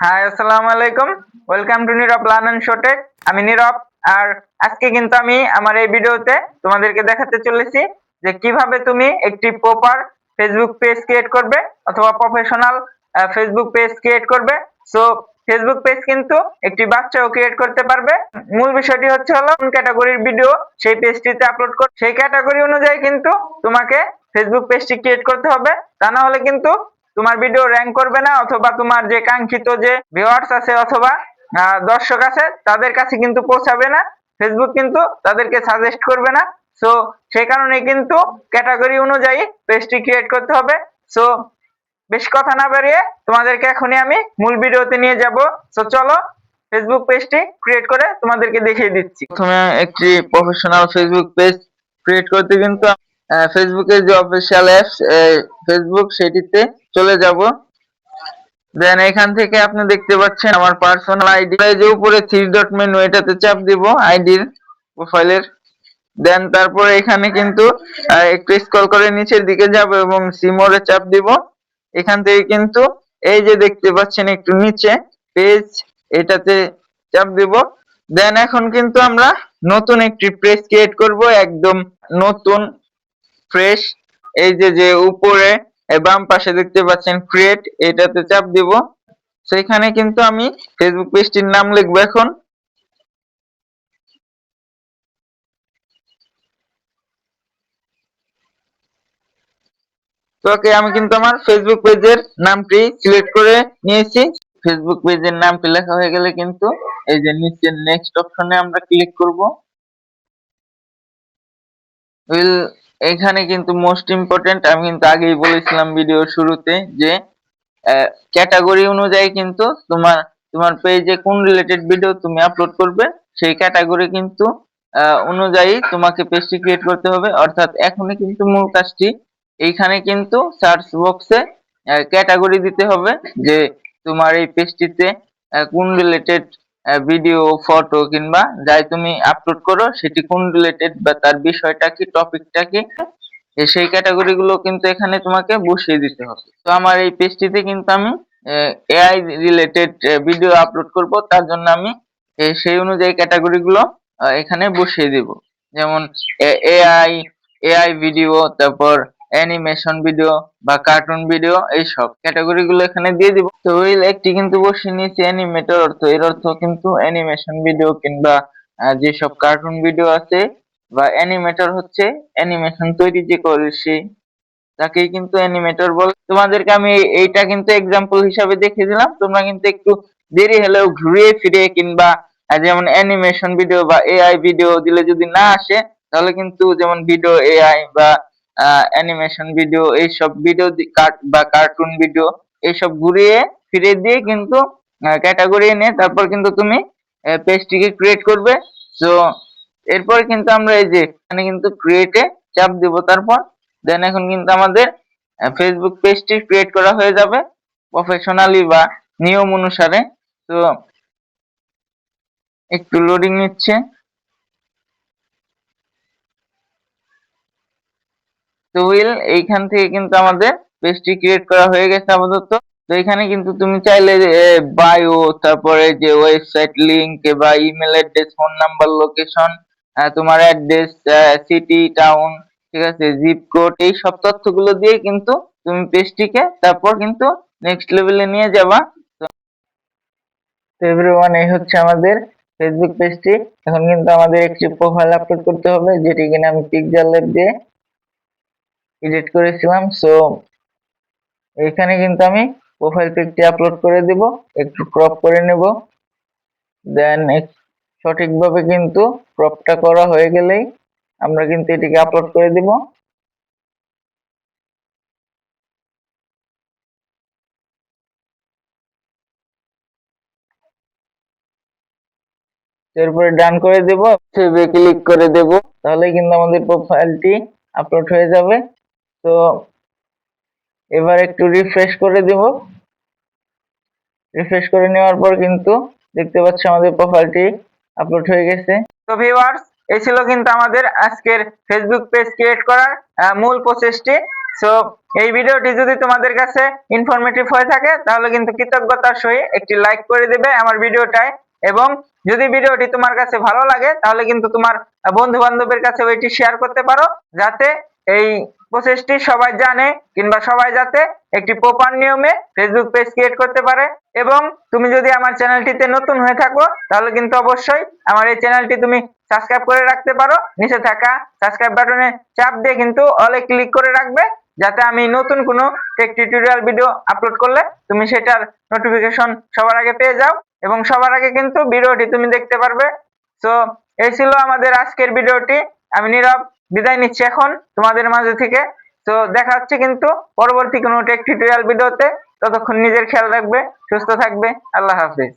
High আসসালামু আলাইকুম welcome to Nirob learn শোটেক আমি নীরব, আর আজকে কিন্তু আমি আমার এই ভিডিওতে তোমাদেরকে দেখাতে চলেছি যে কীভাবে তুমি একটি প্রপার ফেসবুক পেজ ক্রিয়েট করবে অথবা প্রফেশনাল ফেসবুক পেজ ক্রিয়েট করবে। সো ফেসবুক পেজ কিন্তু একটি বাচ্চাও ক্রিয়েট করতে পারবে। মূল বিষয়টি হচ্ছে হলো, কোন ক্যাটাগরির ভিডিও সেই পেজটিতে আপলোড কর সেই ক্যাটাগরি অনুযায়ী কিন্তু তোমাকে ফেসবুক পেজটি ক্রিয়েট করতে হবে। তা না হলে কিন্তু তোমার ভিডিও র্যাঙ্ক করবে না অথবা তোমার যে কাঙ্ক্ষিত যে ভিউয়ার্স আছে অথবা দর্শক আছে, তাদের কাছে কিন্তু পৌঁছাবে না। ফেসবুক কিন্তু তাদেরকে সাজেস্ট করবে না। সো সেই কারণে কিন্তু ক্যাটাগরি অনুযায়ী পেজটি ক্রিয়েট করতে হবে। সো বেশি কথা না বাড়িয়ে তোমাদেরকে এখনই আমি মূল ভিডিওতে নিয়ে যাব। সো চলো ফেসবুক পেজটি ক্রিয়েট করে তোমাদেরকে দেখিয়ে দিচ্ছি। প্রথমে একটি প্রফেশনাল ফেসবুক পেজ ক্রিয়েট করতে কিন্তু ফেসবুকের যে অফিসিয়াল অ্যাপস ফেসবুক সেটিতে চলে যাব। দেন এখান থেকে আপনি দেখতে পাচ্ছেন আমার পার্সোনাল আইডি যে উপরে থ্রি ডট মেনু এটাতে চাপ দিব আইডির প্রোফাইলের দেন তারপরে এখানে কিন্তু একটু স্ক্রল করে নিচের দিকে যাব এবং সিমোরে চাপ দিব। এখান থেকে কিন্তু এই যে দেখতে পাচ্ছেন একটু নিচে পেজ এটাতে চাপ দিব। দেন এখন কিন্তু আমরা নতুন একটি পেজ ক্রিয়েট করব, একদম নতুন ফ্রেশ এই যে যে উপরে বাম পাশে দেখতে পাচ্ছেন ক্রিয়েট এটাতে চাপ দিব। সেখানে কিন্তু আমি ফেসবুক পেজটির নাম লিখব এখন। ওকে আমি কিন্তু আমার ফেসবুক পেজের নামটি সিলেক্ট করে নিয়েছি। ফেসবুক পেজের নামটি লেখা হয়ে গেলে কিন্তু এই যে নিচে নেক্সট অপশনে আমরা ক্লিক করব। উইল এখানে কিন্তু মোস্ট ইম্পর্টেন্ট আমি কিন্তু আগেই বলেছিলাম ভিডিও শুরুতে যে ক্যাটাগরি অনুযায়ী কিন্তু তোমার তোমার পেজে কোন রিলেটেড ভিডিও তুমি আপলোড করবে, সেই ক্যাটাগরি কিন্তু অনুযায়ী তোমাকে পেজটি ক্রিয়েট করতে হবে। অর্থাৎ এখনই কিন্তু মূল কাজটি, এইখানে কিন্তু সার্চ বক্সে ক্যাটাগরি দিতে হবে যে তোমার এই পেজটিতে কোন রিলেটেড ভিডিও ফটো কিংবা যাই তুমি আপলোড করো, সেটি কোন রিলেটেড বা তার বিষয়টা কি টপিকটা কি সেই ক্যাটাগরি গুলো কিন্তু এখানে তোমাকে বসিয়ে দিতে হবে। তো আমার এই পেজটিতে কিন্তু আমি এআই রিলেটেড ভিডিও আপলোড করব, তার জন্য আমি সেই অনুযায়ী ক্যাটাগরি গুলো এখানে বসিয়ে দিব। যেমন এআই এআই ভিডিও তারপর অ্যানিমেশন ভিডিও বা কার্টুন ভিডিও এইসব ক্যাটাগরি গুলো এখানে দিয়ে দিব। তো ওই একটি কিন্তু বসিয়ে নিয়েছি অ্যানিমেটর অর্থ। এর অর্থ কিন্তু অ্যানিমেশন ভিডিও কিংবা যেসব কার্টুন ভিডিও আছে বা অ্যানিমেটর হচ্ছে অ্যানিমেশন তৈরি যে করে সে কিন্তু অ্যানিমেটর বলে। তোমাদেরকে আমি এইটা কিন্তু এক্সাম্পল হিসাবে দেখিয়ে দিলাম। তোমরা কিন্তু একটু দেরি হলেও ঘুরিয়ে ফিরে কিংবা যেমন অ্যানিমেশন ভিডিও বা এআই ভিডিও দিলে যদি না আসে, তাহলে কিন্তু যেমন ভিডিও এআই বা অ্যানিমেশন ভিডিও এইসব ভিডিও বা কার্টুন ভিডিও এইসব ঘুরিয়ে ফিরে দিয়ে কিন্তু ক্যাটাগরি এনে তারপর কিন্তু তুমি পেজটিকে ক্রিয়েট করবে। তো এরপর কিন্তু আমরা এই যে, এখানে কিন্তু ক্রিয়েটে চাপ দিব তারপর। দেন এখন কিন্তু আমাদের ফেসবুক পেজটি ক্রিয়েট করা হয়ে যাবে প্রফেশনালি বা নিয়ম অনুসারে। তো একটু লোডিং নিচ্ছে। তো উইল, এইখান থেকে কিন্তু আমাদের পেজটি ক্রিয়েট করা হয়ে গেছে আপাতত। তো এখানে কিন্তু তুমি চাইলে বায়ো তারপরে যে ওয়েবসাইট লিংক বা email address phone number location তোমার অ্যাড্রেস সিটি টাউন ঠিক আছে জিপ কোড এই সব তথ্যগুলো দিয়ে কিন্তু তুমি পেজটিকে তারপর কিন্তু নেক্সট লেভেলে নিয়ে যাবা। তো এভরিওয়ান এই হচ্ছে আমাদের ফেসবুক পেজটি এখন কিন্তু আমাদের একটি প্রোফাইল আপলোড করতে হবে, যেটি কিনা আমি পিকচার ল্যাব দিয়ে এডিট করেছিলাম সো এখানে কিন্তু আমি প্রোফাইল পিকটি আপলোড করে দিব, একটু ক্রপ করে নেব। দেন সঠিকভাবে কিন্তু ক্রপটা করা হয়ে গেলেই আমরা কিন্তু এটিকে আপলোড করে দিব। এরপরে ডান করে দেব ক্লিক করে দেব তাহলে কিন্তু আমাদের প্রোফাইলটি আপলোড হয়ে যাবে। তো এবার একটু রিফ্রেশ করে দেব। রিফ্রেশ করে নেওয়ার পর কিন্তু দেখতে পাচ্ছ আমাদের প্রোফাইলটি আপলোড হয়ে গেছে। তো ভিউয়ার্স এই ছিল কিন্তু আমাদের আজকের ফেসবুক পেজ ক্রিয়েট করার মূল প্রসেসটি সো এই ভিডিওটি যদি তোমাদের কাছে ইনফরমেটিভ হয়ে থাকে, তাহলে কিন্তু কৃতজ্ঞতার সহিত একটি লাইক করে দেবে আমার ভিডিওটায়। এবং যদি ভিডিওটি তোমার কাছে ভালো লাগে, তাহলে কিন্তু তোমার বন্ধু বান্ধবের কাছে এটি শেয়ার করতে পারো, যাতে এই প্রসেসটি সবাই জানে কিংবা সবাই যাতে একটি প্রপার নিয়মে ফেসবুক পেজ ক্রিয়েট করতে পারে। এবং তুমি যদি আমার চ্যানেলটিতে নতুন হয়ে থাকো, তাহলে কিন্তু অবশ্যই আমার এই চ্যানেলটি তুমি সাবস্ক্রাইব করে রাখতে পারো। নিচে থাকা সাবস্ক্রাইব বাটনে চাপ দিয়ে কিন্তু অলে ক্লিক করে রাখবে, যাতে আমি নতুন কোনো টেক টিউটোরিয়াল ভিডিও আপলোড করলে তুমি সেটার নোটিফিকেশন সবার আগে পেয়ে যাও। এবং সবার আগে কিন্তু ভিডিওটি তুমি দেখতে পারবে। সো এই ছিল আমাদের আজকের ভিডিওটি। আমি নীরব বিদায় নিচ্ছি এখন তোমাদের মাঝে থেকে। তো দেখা হচ্ছে কিন্তু পরবর্তী কোনো টেক টিউটোরিয়াল ভিডিওতে ততক্ষণ নিজের খেয়াল রাখবে, সুস্থ থাকবে। আল্লাহ হাফিজ।